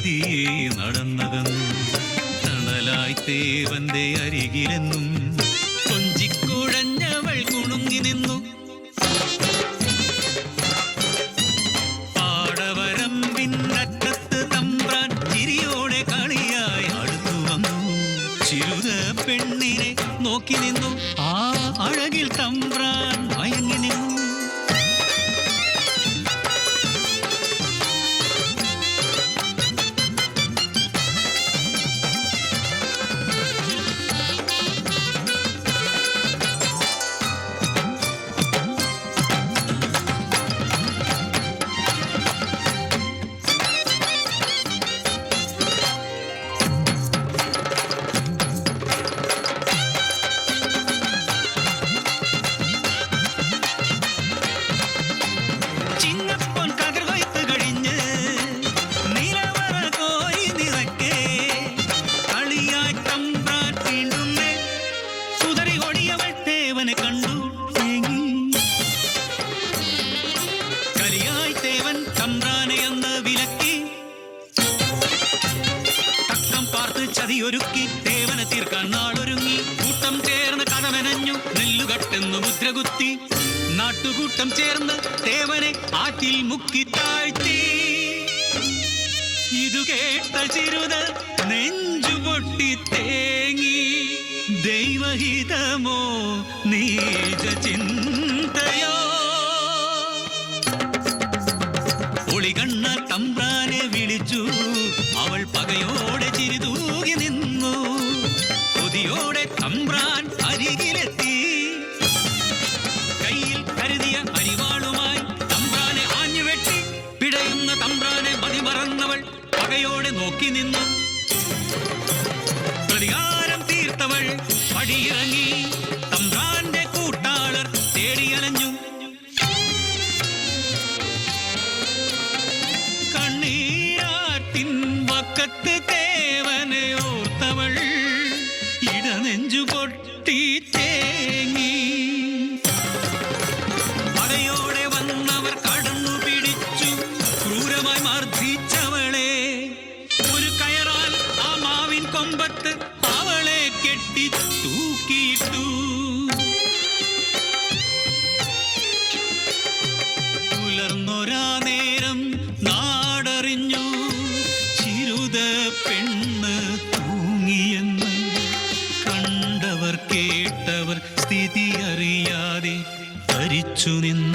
പതിയെ നടന്നതെന്നും തണലായി തേവന്റെ അരികിലെന്നും കൊഞ്ചിക്കുഴഞ്ഞവൾ കുണുങ്ങി നിന്നു. പെണ്ണിനെ നോക്കി നിന്നു. ആ അഴകിൽ തമ്പ്രാൻ മയങ്ങി നിന്നു. തേവനെ കണ്ടു തേങ്ങി. കളിയായി തേവൻ തമ്പ്രാനെ എന്ന് വിലക്കി. തക്കം പാർത്ത് ചതിയൊരുക്കി തേവനെ തീർക്കാൻ നാളൊരുങ്ങി. കൂട്ടം ചേർന്ന് കഥമെനഞ്ഞു നെല്ലുകട്ടെന്നു മുദ്രകുത്തി. നാട്ടുകൂട്ടം ചേർന്ന് തേവനെ ആറ്റിൽ മുക്കി താഴ്ത്തി. ഇതു കേട്ട ചിരുത നെഞ്ചു പൊട്ടി തേങ്ങി. ദൈവഹിതമോ നീജ ചിന്തയോ? ഒളികണ്ണ തമ്പ്രാനെ വിളിച്ചു. അവൾ പകയോടെ ചിരിതൂകി നിന്നു. കൊതിയോടെ തമ്പ്രാൻ അരികിലെത്തി. കയ്യിൽ കരുതിയ അരിവാളുമായി തമ്പ്രാനെ ആഞ്ഞു വെട്ടി പിടയുന്ന തമ്പ്രാനെ മതിമറന്നവൾ പകയോടെ നോക്കി നിന്നു. പടിയിറങ്ങി തമ്പ്രാന്റെ കൂട്ടാളർ തേടിയലഞ്ഞു. കണ്ണീരാട്ടിൻ വക്കത്ത് തേവനെ ഓർത്തവൾ ഇടനെഞ്ചു പൊട്ടി തേങ്ങി. പടയോടെ വന്നവർ കടന്നു പിടിച്ചു ക്രൂരമായി മർദ്ദിച്ചവളെ. ഒരു കയറാൽ ആ മാവിൻ കൊമ്പത്ത് തൂക്കിയിട്ടു പുലർന്നൊരാ നേരം നാടറിഞ്ഞു. ചിരുത പെണ്ണ് തൂങ്ങിയെന്ന് കണ്ടവർ കേട്ടവർ സ്ഥിതി അറിയാതെ ഭരിച്ചു നിന്നു.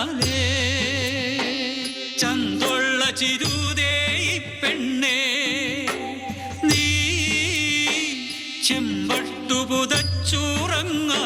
ലാലേ ചന്തുള്ള ചിരുതേ ഈ പെണ്ണേ. നീ ചെമ്പട്ടു പുതച്ചുറങ്ങാ